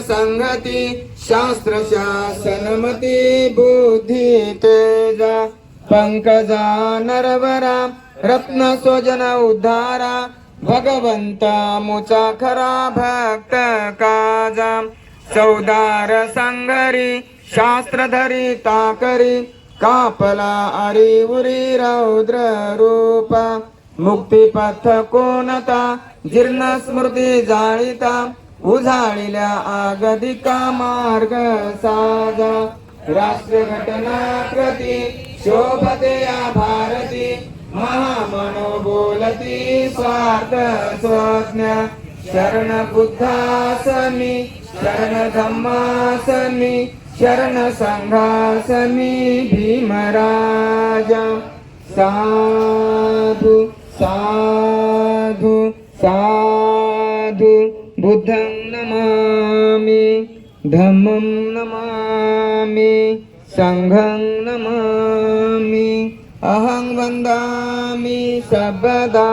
संगती शास्त्र शासनमती बुद्धी तेजा। पंकजा नरवरा रत्न स्वजन उद्धारा भगवंता मुचा खरा भक्त काजा। चौदार संगरी शास्त्रधरी ताकरी कापला आरी उरी रौद्र रूपा। मुक्तिपथ कोणता जीर्ण स्मृती जाळीता। उझाळील्या आगदिका मार्ग साजा. राष्ट्र घटना प्रती शोभते या भारती. महामनो बोलती स्वार्थ स्वज्ञ. शरण बुद्धासनी शरण धम्मासमी शरण संघासनी भीमराजा. साधु साधु साधु. बुद्धं नमामि धम्मं नमामि सङ्घं नमामि अहं वन्दामि सर्वदा